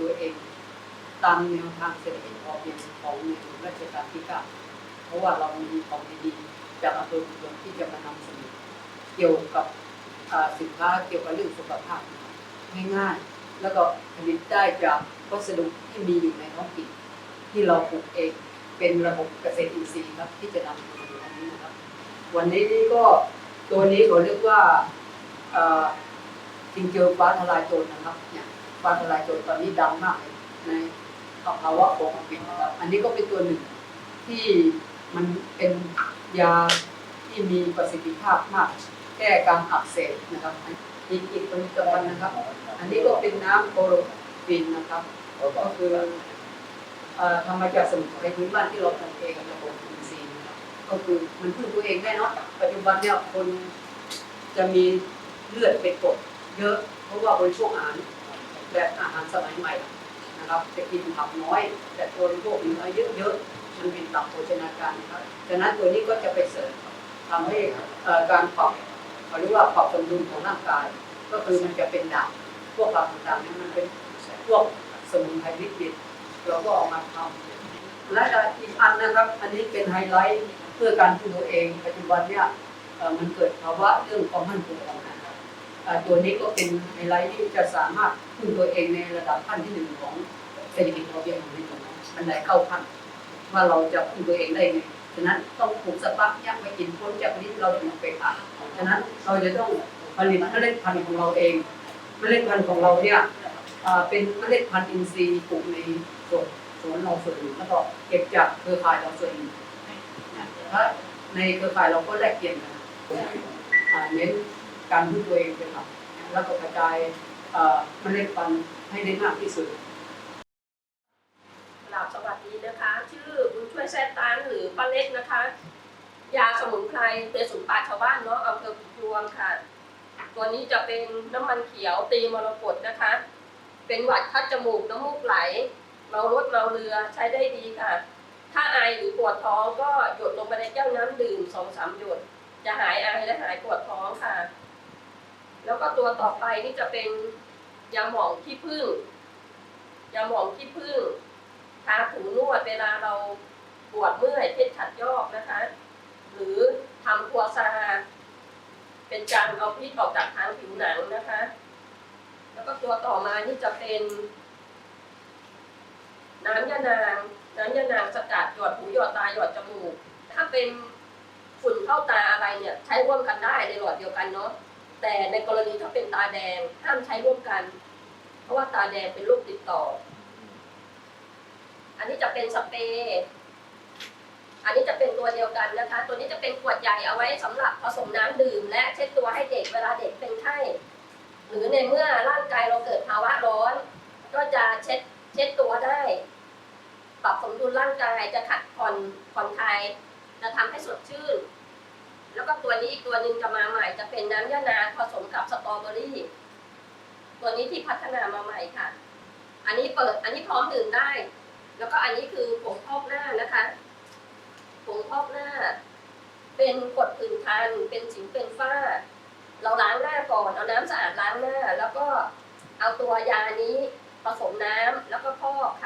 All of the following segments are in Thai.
ตัวเอง ตามแนวทางเศรษฐกิจพอเพียงของในหลวงรัชกาลที่เก้าเพราะว่าเรามีของดีๆจากอำเภอเมืองที่จะมานำเสนอเกี่ยวกับสินค้าเกี่ยวกับเรื่องสุขภาพง่ายๆ แล้วก็ผลิตได้จากวัสดุที่มีอยู่ในท้องถิ่นที่เราปลูกเองเป็นระบบเกษตรอินทรีย์ครับที่จะนำมาดูอันนี้นะครับ วันนี้ก็ตัวนี้เขาเรียกว่าเอ่อจิงเจอฟ้าทลายโจรนะครับเนี่ย ฟ้าทลายจรตอนนี้ดังมากในภาวะโควิดนะครับ อันนี้ก็เป็นตัวหนึ่งที่มันเป็นยาที่มีประสิทธิภาพมาก แก้การอักเสบนะครับอีกอีกผลิตภัณฑ์นะครับ อันนี้ก็เป็นน้ำโคโรฟินนะครับ ก็คือทำมาจากสมุนไพรพื้นบ้านที่เราทำเองกับระบบอินทรีย์นะครับก็คือมันพึ่งตัวเองได้เนาะปัจจุบันเนี่ยคนจะมีเลือดเป็นกรดเยอะเพราะว่าบริโภคอาหาร แบบอาหารสมัยใหม่นะครับจะกินผักน้อย แต่บริโภคเนื้อเยอะๆมันเป็นตับโภชนาการนะครับฉะนั้นตัวนี้ก็จะไปเสริมทำให้การปรับเขาเรียกว่าปรับสมดุลของร่างกาย ก็คือมันจะเป็นด่างพวกเราต่างๆนี่มันเป็นพวกสมุนไพรวิตเราก็เออกมาทำและอีกอันนะครับ อันนี้เป็นไฮไลท์เพื่อการพึ่ตัวเอง ปัจจุบันเนี่ยมันเกิดภาวะเรื่องความมั่นคงของ ตัวนี้ก็เป็นไฮไลท์ที่จะสามารถพึ่งตัวเองในระดับขั้นที่หนึ่งของเศรษฐกิจพอเพียงของในตัวมันไหนเข้าขั้นว่าเราจะพึ่งตัวเองได้ไงฉะนั้นต้องปลูกสปักยักไปกินพ้นจากนี้เราถึงไปขายฉะนั้นเราจะต้องผลิตเมล็ดพันธุ์ของเราเองเมล็ดพันธุ์ของเราเนี่ยเป็นเมล็ดพันธุ์อินทรีย์ปลูกในสวนสวนเราส่วนหนึ่งแล้วก็เก็บจากเครือข่ายเราส่วนหนึ่งถ้าในเครือข่ายเราก็แลกเปลี่ยนกันเน้น การพึ่งตัวเองเป็นหลักแล้วก็กระจายเมล็ดพันธุ์ให้ได้มากที่สุดกราบสวัสดีนะคะ ชื่อบุญช่วยแซตันหรือป้าเล็กนะคะ ยาสมุนไพรเป็นสมุนไพรชาวบ้านเนาะอำเภอพวงค่ะ ตัวนี้จะเป็นน้ำมันเขียวตีมรกตนะคะ เป็นหวัดคัดจมูกน้ำมูกไหลเมารถเมาเรือใช้ได้ดีค่ะ ถ้าไอหรือปวดท้องก็หยดลงไปในแก้วน้ำดื่มสองสามหยด จะหายไอและหายปวดท้องค่ะ แล้วก็ตัวต่อไปนี่จะเป็นยาหมองขี้ผึ้งยาหมองขี้ผึ้งทาถูนวดเวลาเราปวดเมื่อยเพชรขัดยอกนะคะ หรือทำคัวซา เป็นการเอาพิษออกจากทางผิวหนังนะคะ แล้วก็ตัวต่อมานี่จะเป็น น้ำยานาง น้ำยานางสกัดหยอดหูหยอดตาหยอดจมูก ถ้าเป็นฝุ่นเข้าตาอะไรเนี่ย ใช้ร่วมกันได้ในหลอดเดียวกันเนาะ แต่ในกรณีถ้าเป็นตาแดงห้ามใช้ร่วมกัน เพราะว่าตาแดงเป็นโรคติดต่อ อันนี้จะเป็นสเปรย์อันนี้จะเป็นตัวเดียวกันนะคะ ตัวนี้จะเป็นขวดใหญ่เอาไว้สำหรับผสมน้ำดื่ม และเช็ดตัวให้เด็กเวลาเด็กเป็นไข้ หรือในเมื่อร่างกายเราเกิดภาวะร้อน ก็จะเช็ดเช็ดตัวได้ ปรับสมดุลร่างกายจะขัดผ่อนผ่อนคลายจะทำให้สดชื่น แล้วก็ตัวนี้อีกตัวหนึ่งจะมาใหม่ จะเป็นน้ำยะนาผสมกับสตรอเบอรี่ ตัวนี้ที่พัฒนามาใหม่ค่ะ อันนี้เปิด อันนี้พร้อมดื่มได้ แล้วก็อันนี้คือผงพอกหน้านะคะผงพอกหน้า เป็นกดผื่นคัน เป็นสิวเป็นฝ้า เราล้างหน้าก่อน เอาน้ำสะอาดล้างหน้า แล้วก็เอาตัวยานี้ผสมน้ำแล้วก็พอกค่ะ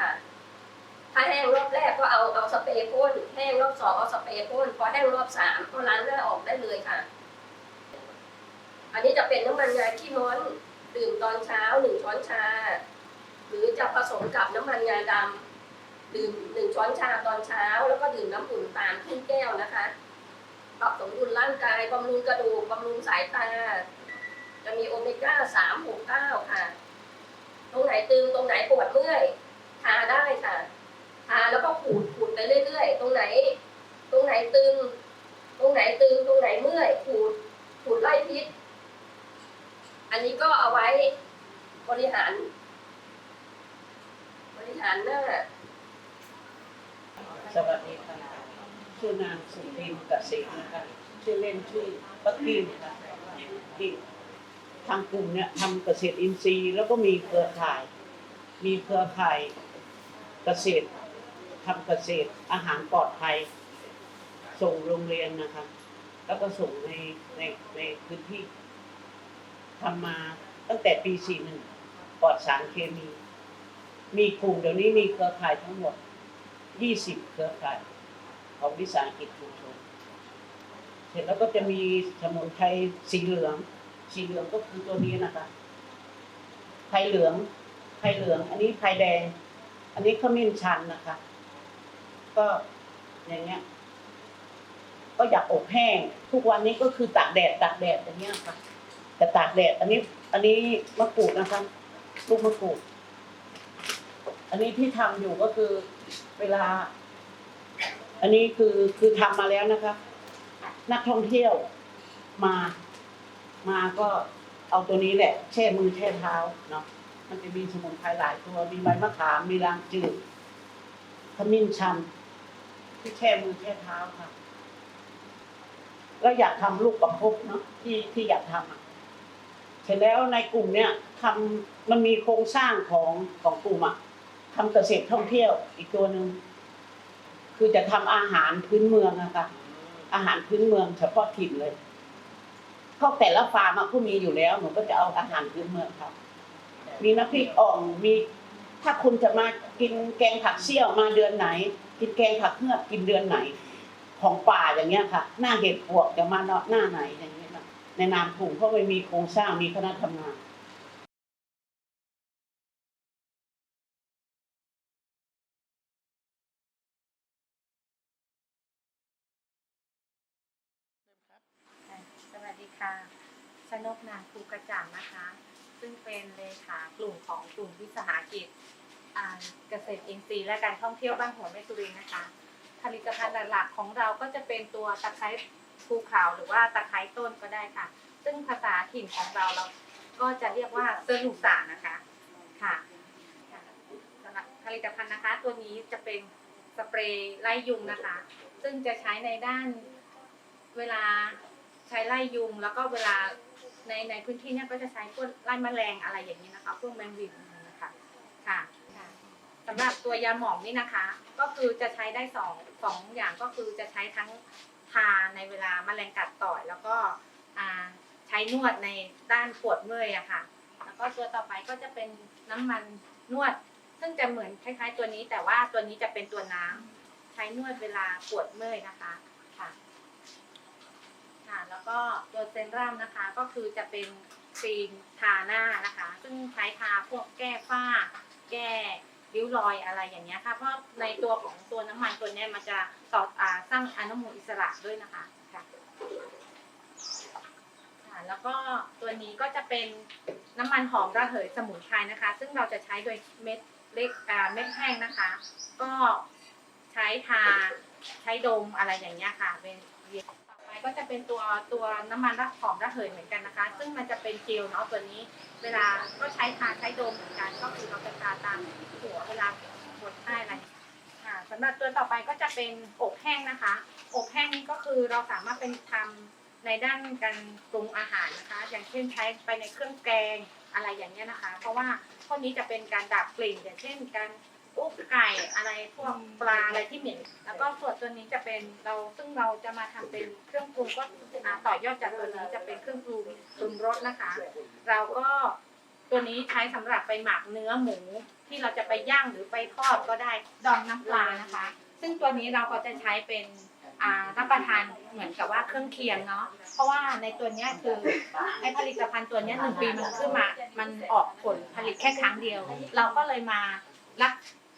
ถ้าแห้งรอบแรกก็เอาเอาสเปรย์พ่นแห้งรอบสองเอาสเปรย์พ่นพอแห้งรอบสามก็ล้างหน้าออกได้เลยค่ะ อันนี้จะเป็นน้ำมันงาขี้ม้อนดื่มตอนเช้าหนึ่งช้อนชา หรือจะผสมกับน้ำมันงาดำดื่มหนึ่งช้อนชาตอนเช้า แล้วก็ดื่มน้ำอุ่นตามครึ่งแก้วนะคะปรับสมดุลร่างกายบำรุงกระดูกบำรุงสายตา จะมีโอเมก้าสามหกเก้าค่ะ ตรงไหนตึงตรงไหนปวดเมื่อยทาได้ค่ะ ทาแล้วก็ขูดขูดไปเรื่อยๆ ตรงไหน ตรงไหนตึง ตรงไหนตึง ตรงไหนเมื่อยขูดขูดไล่พิษ อันนี้ก็เอาไว้บริหาร บริหารหน้าสวัสดีค่ะชื่อนางสุพิมกสินะคะชื่อเล่นชื่อปักกิมค่ะที่ทางกลุ่มเนี่ยทำเกษตรอินทรีย์ แล้วก็มีเครือข่าย มีเครือข่ายเกษตร ทำเกษตรอาหารปลอดภัย ส่งโรงเรียนนะคะแล้วก็ส่งในในในพื้นที่ทำมาตั้งแต่ปีสี่หนึ่งปลอดสารเคมี มีกลุ่มเดี๋ยวนี้มีเครือข่ายทั้งหมดยี่สิบเครือข่าย ของวิสาหกิจชุมชน เสร็จแล้วก็จะมีสมุนไพรสีเหลือง สีเหลืองก็คือตัวนี้นะคะไพรเหลืองไพรเหลือง อันนี้ไพรแดง อันนี้ขมิ้นชันนะคะ ก็อย่างเงี้ย ก็อยากอบแห้ง ทุกวันนี้ก็คือตากแดดตากแดดอย่างเงี้ยค่ะแต่ตากแดด อันนี้ อันนี้มะกรูดนะคะลูกมะกรูด อันนี้ที่ทำอยู่ก็คือเวลา อันนี้คือคือทำมาแล้วนะคะ นักท่องเที่ยวมา มาก็เอาตัวนี้แหละแช่มือแช่เท้าเนาะมันจะมีสมุนไพรหลายตัว มีใบมะขามมีรางจืดขมิ้นชัน ที่แช่มือแช่เท้าค่ะ แล้วอยากทำลูกประคบเนาะที่ที่อยากทำอะเสร็จแล้วในกลุ่มเนี้ยทำมันมีโครงสร้างของของกลุ่มอะทำเกษตรท่องเที่ยวอีกตัวหนึ่งคือจะทำอาหารพื้นเมืองอะค่ะอาหารพื้นเมืองเฉพาะถิ่นเลยเพราะแต่ละฟาร์มอะก็มีอยู่แล้วหนูก็จะเอาอาหารพื้นเมืองครับ มีน้ำพริกอ่องมี ถ้าคุณจะมากินแกงผักเสี่ยวมาเดือนไหน กินแกงผักเหือกินเดือนไหน ของป่าอย่างเงี้ยค่ะ หน้าเห็ดปวกจะมาเนาะหน้าไหนอย่างเงี้ยนะในนามกลุ่มเพราะมันมีโครงสร้างมีคณะทำงานค่สวัสดีค่ะชนกนางครูกระจ่างนะคะ ซึ่งเป็นเลขากลุ่มของกลุ่มวิสาหกิจเกษตรอินทรีย์และการท่องเที่ยวบ้านหัวแม่สุรินนะคะ ผลิตภัณฑ์หลักๆของเราก็จะเป็นตัวตะไคร้ภูเขาหรือว่าตะไคร้ต้นก็ได้ค่ะ ซึ่งภาษาถิ่นของเราเราก็จะเรียกว่าเซอร์ลูสานะคะค่ะค่ะสำหรับผลิตภัณฑ์นะคะ ตัวนี้จะเป็นสเปรย์ไล่ยุงนะคะ ซึ่งจะใช้ในด้านเวลาใช้ไล่ยุงแล้วก็เวลา ในในพื้นที่เนี่ยก็จะใช้พวกไล่แมลงอะไรอย่างนี้นะคะพวกแมงวินนะคะค่ะค่ะสำหรับตัวยาหมองนี่นะคะ ก็คือจะใช้ได้สองสองอย่างก็คือจะใช้ทั้งทาในเวลาแมลงกัดต่อยแล้วก็อ่าใช้นวดในด้านปวดเมื่อยอะค่ะ แล้วก็ตัวต่อไปก็จะเป็นน้ำมันนวด ซึ่งจะเหมือนคล้ายๆ ตัวนี้แต่ว่าตัวนี้จะเป็นตัวน้ำใช้นวดเวลาปวดเมื่อยนะคะค่ะค่ะ แล้วก็ตัวเซรั่มนะคะ ก็คือจะเป็นครีมทาหน้านะคะ ซึ่งใช้ทาพวกแก้ฝ้า แก้ริ้วรอยอะไรอย่างเงี้ยค่ะ เพราะในตัวของตัวน้ำมันตัวเนี้ยมันจะสอดอ่าสร้างอนุมูลอิสระด้วยนะคะค่ะค่ะ แล้วก็ตัวนี้ก็จะเป็นน้ำมันหอมระเหยสมุนไพรนะคะ ซึ่งเราจะใช้โดยเม็ดเล็กอ่าเม็ดแห้งนะคะ ก็ใช้ทาใช้ดมอะไรอย่างเงี้ยค่ะเป็น ก็จะเป็นตัวตัวน้ำมันระหอมระเหยเหมือนกันนะคะ ซึ่งมันจะเป็นเจลเนาะตัวนี้ เวลาก็ใช้ทาใช้ดมเหมือนกัน ก็คือเราจะทาตามหัวเวลาปวดไข้อะไรค่ะสำหรับตัวต่อไปก็จะเป็นอบแห้งนะคะ อบแห้งนี่ก็คือเราสามารถเป็นทำในด้านการปรุงอาหารนะคะ อย่างเช่นใช้ไปในเครื่องแกงอะไรอย่างเงี้ยนะคะ เพราะว่าพวกนี้จะเป็นการดับกลิ่นอย่างเช่นการ อุบไก่อะไรพวกปลาอะไรที่เหม็นแล้วก็ส่วนตัวนี้จะเป็นเราซึ่งเราจะมาทำเป็นเครื่องปรุงก็อ่าต่อยอดจากตัวนี้จะเป็นเครื่องปรุงปรุงรสนะคะ เราก็ตัวนี้ใช้สำหรับไปหมักเนื้อหมูที่เราจะไปย่างหรือไปทอดก็ได้ดองน้ำปลานะคะ ซึ่งตัวนี้เราก็จะใช้เป็นอ่ารับประทานเหมือนกับว่าเครื่องเคียงเนาะ เพราะว่าในตัวเนี้ยคือไอผลิตภัณฑ์ตัวเนี้ยหนึ่งปีมันขึ้นมา มันออกผลผลิตแค่ครั้งเดียว เราก็เลยมารัก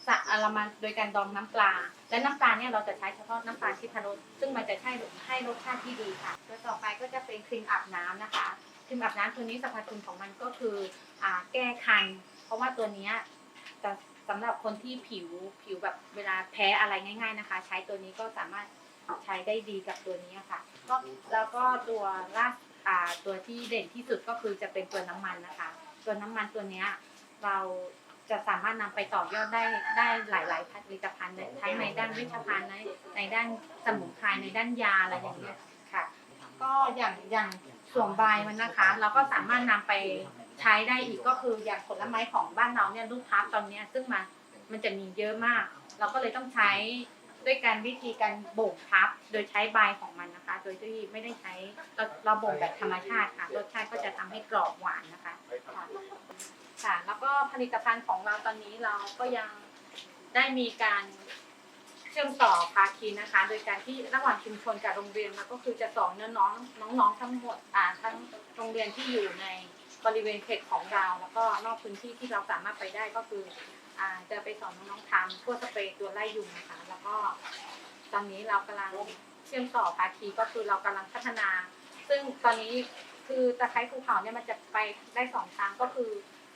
ษาเรามาโดยการดองน้ำปลา และน้ำปลาเนี่ยเราจะใช้เฉพาะน้ำปลาชิพรสซึ่งมันจะให้ให้รสชาติที่ดีค่ะ ตัวต่อไปก็จะเป็นครีมอาบน้ำนะคะครีมอาบน้ำตัวนี้สรรพคุณของมันก็คืออ่าแก้คัน เพราะว่าตัวเนี้ยจะสำหรับคนที่ผิวผิวแบบเวลาแพ้อะไรง่าย ๆนะคะ ใช้ตัวนี้ก็สามารถใช้ได้ดีกับตัวนี้ค่ะก็แล้วก็ตัวล่าอ่าตัวที่เด่นที่สุดก็คือจะเป็นตัวน้ำมันนะคะ ตัวน้ำมันตัวเนี้ยเรา จะสามารถนำไปต่อยอดได้ได้หลาย ๆ ผลิตภัณฑ์เลยทั้งในด้านเวชาภัณฑ์ในในด้านสมุนไพรในด้านยาอะไรอย่างเงี้ยค่ะ ก็อย่างอย่างส่วนใบมันนะคะ เราก็สามารถนำไปใช้ได้อีกก็คืออย่างผลไม้ของบ้านเราเนี่ยลูกค้าตอนเนี้ยซึ่งมันมันจะมีเยอะมาก เราก็เลยต้องใช้ด้วยการวิธีการบ่งพับ โดยใช้ใบของมันนะคะ โดยที่ไม่ได้ใช้เราเราบ่งแบบธรรมชาติค่ะรสชาติก็จะทำให้กรอบหวานนะคะ ค่ะ แล้วก็ผลิตภัณฑ์ของเราตอนนี้เราก็ยังได้มีการเชื่อมต่อภาคีนะคะ โดยการที่ระหว่างชุมชนกับโรงเรียนเราก็คือจะสอนน้องๆน้องๆทั้งหมดอ่าทั้งโรงเรียนที่อยู่ในบริเวณเขตของเรา แล้วก็นอกพื้นที่ที่เราสามารถไปได้ก็คืออ่าจะไปสอนน้องๆทำพวกสเปรย์ตัวไล่ยุงนะคะแล้วก็ตอนนี้เรากำลังเชื่อมต่อภาคีก็คือเรากำลังพัฒนา ซึ่งตอนนี้คือตะไคร้ภูเขาเนี่ยมันจะไปได้สองทางก็คือ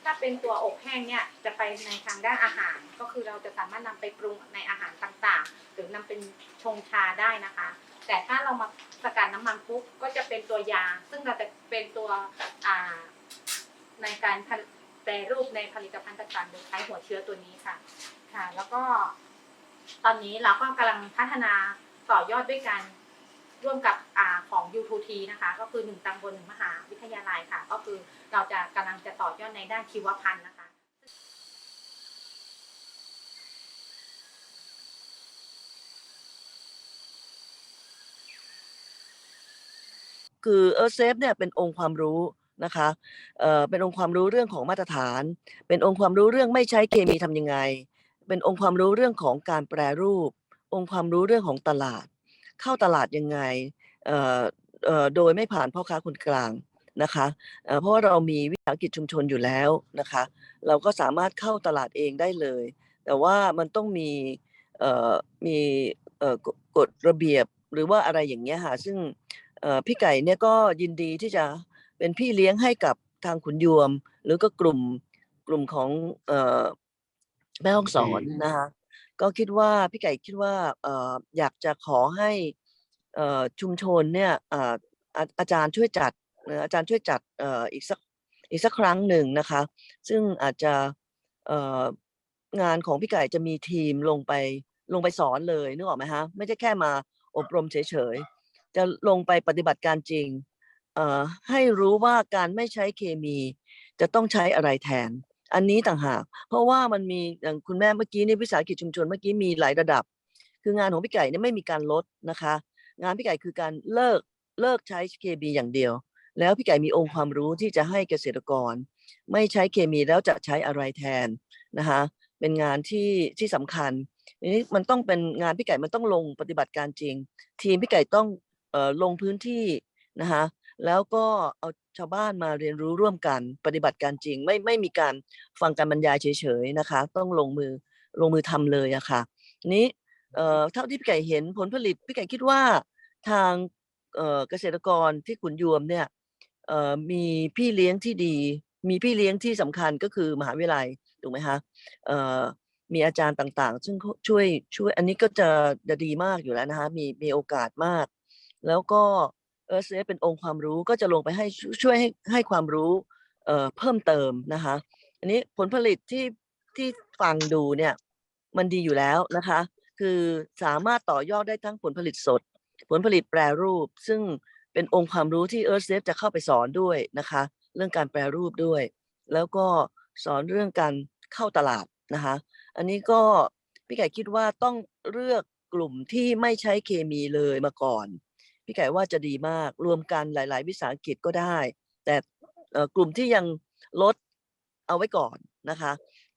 ถ้าเป็นตัวอบแห้งเนี่ยจะไปในทางด้านอาหาร ก็คือเราจะสามารถนำไปปรุงในอาหารต่างๆ หรือนำเป็นชงชาได้นะคะ แต่ถ้าเรามาสกัดน้ำมันปุ๊บก็จะเป็นตัวยา ซึ่งเราจะเป็นตัวในการแปรรูปในผลิตภัณฑ์ต่างๆโดยใช้หัวเชื้อตัวนี้ค่ะค่ะ แล้วก็ตอนนี้เราก็กำลังพัฒนาต่อยอดด้วยกันร่วมกับอของ U2T นะคะ ก็คือหนึ่งตำบลหนึ่งมหาวิทยาลัยค่ะ ก็คือ เราจะกำลังจะต่อยอดในด้านชีวพันธุ์นะคะ คือเออเซฟเนี่ยเป็นองค์ความรู้นะคะเอ่อเป็นองค์ความรู้เรื่องของมาตรฐาน เป็นองค์ความรู้เรื่องไม่ใช้เคมีทำยังไง เป็นองค์ความรู้เรื่องของการแปรรูป องค์ความรู้เรื่องของตลาด เข้าตลาดยังไงเอ่อเอ่อโดยไม่ผ่านพ่อค้าคนกลาง นะคะเอ่อเพราะว่าเรามีวิสาหกิจชุมชนอยู่แล้วนะคะ เราก็สามารถเข้าตลาดเองได้เลย แต่ว่ามันต้องมีเอ่อมีเอ่อกฎกฎระเบียบหรือว่าอะไรอย่างเงี้ยค่ะซึ่งเอ่อพี่ไก่เนี่ยก็ยินดีที่จะเป็นพี่เลี้ยงให้กับทางขุนยวม หรือก็กลุ่มกลุ่มของเอ่อแม่ห้องสอนนะคะก็คิดว่าพี่ไก่คิดว่าเอ่ออยากจะขอให้เอ่อชุมชนเนี่ยเอ่ออาอาจารย์ช่วยจัดเอ่อาจารย์ช่วยจัดอ,อีกสักอีกสักครั้งหนึ่งนะคะ ซึ่งอาจจะงานของพี่ไก่จะมีทีมลงไปลงไปสอนเลยนึกออกไหมฮะไม่ใช่แค่มาอบรมเฉยๆ จะลงไปปฏิบัติการจริงให้รู้ว่าการไม่ใช้เคมีจะต้องใช้อะไรแทน อันนี้ต่างหาก เพราะว่ามันมีอย่างคุณแม่เมื่อกี้นี่วิสาหกิจชุมชนเมื่อกี้มีหลายระดับ คืองานของพี่ไก่เนี่ยไม่มีการลดนะคะ งานพี่ไก่คือการเลิกเลิกใช้เคมีอย่างเดียว แล้วพี่ไก่มีองค์ความรู้ที่จะให้เกษตรกร ไม่ใช้เคมีแล้วจะใช้อะไรแทนนะคะเป็นงานที่ที่สำคัญนี้มันต้องเป็นงานพี่ไก่มันต้องลงปฏิบัติการจริง ทีมพี่ไก่ต้องออลงพื้นที่นะคะแล้วก็เอาชาวบ้านมาเรียนรู้ร่วมกันปฏิบัติการจริง ไม่ไม่มีการฟังการบรรยายเฉยๆนะคะ ต้องลงมือลงมือทำเลยอะค่ะนี้เอ่อเท่าที่พี่ไก่เห็นผลผลิตพี่ไก่คิดว่าทางเอ่อเกษตรกรที่ขุนยวมเนี่ย มีพี่เลี้ยงที่ดี มีพี่เลี้ยงที่สำคัญก็คือมหาวิทยาลัยถูกไหมคะมีอาจารย์ต่างๆ ซึ่งช่วยช่วยอันนี้ก็จะจะดีมากอยู่แล้วนะคะมีมีโอกาสมาก แล้วก็เออเซเป็นองค์ความรู้ก็จะลงไปให้ช่วยให้ให้ความรู้เเพิ่มเติมนะคะ อันนี้ผลผลิตที่ที่ฟังดูเนี่ยมันดีอยู่แล้วนะคะ คือสามารถต่อยอดได้ทั้งผลผลิตสด ผลผลิตแปรรูป ซึ่ง เป็นองค์ความรู้ที่เอ r ร์ a f e จะเข้าไปสอนด้วยนะคะ เรื่องการแปรรูปด้วย แล้วก็สอนเรื่องการเข้าตลาดนะคะ อันนี้ก็พี่ไก่คิดว่าต้องเลือกกลุ่มที่ไม่ใช้เคมีเลยมาก่อน พี่ไก่ว่าจะดีมากรวมกันหลาย ๆ วิสาหกิจก็ได้ แต่กลุ่มที่ยังลดเอาไว้ก่อนนะคะ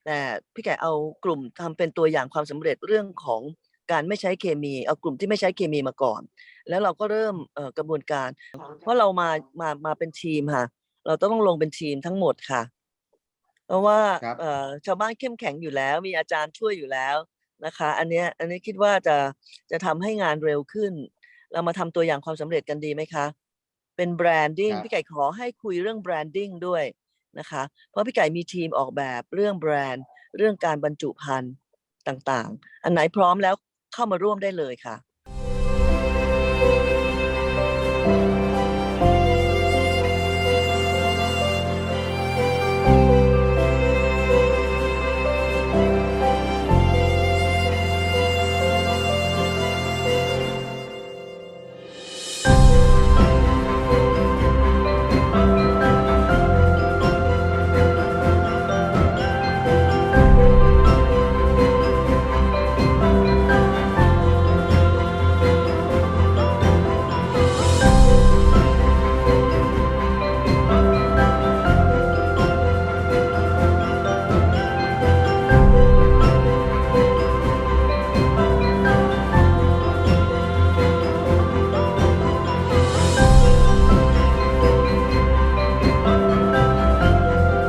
แต่พี่ไก่เอากลุ่มทำเป็นตัวอย่างความสำเร็จเรื่องของ การไม่ใช้เคมีเอากลุ่มที่ไม่ใช้เคมีมาก่อน แล้วเราก็เริ่มเอ่อกระบวนการ เพราะเรามามามาเป็นทีมค่ะ เราต้องลงเป็นทีมทั้งหมดค่ะ เพราะว่าครับเอ่อชาวบ้านเข้มแข็งอยู่แล้ว มีอาจารย์ช่วยอยู่แล้วนะคะ อันเนี้ยอันนี้คิดว่าจะจะทำให้งานเร็วขึ้น เรามาทำตัวอย่างความสำเร็จกันดีไหมคะ เป็นแบรนดิ้งครับพี่ไก่ขอให้คุยเรื่องแบรนดิ้งด้วยนะคะ เพราะพี่ไก่มีทีมออกแบบเรื่องแบรนด์ เรื่องการบรรจุภัณฑ์ต่างๆ อันไหนพร้อมแล้ว เข้ามาร่วมได้เลยค่ะ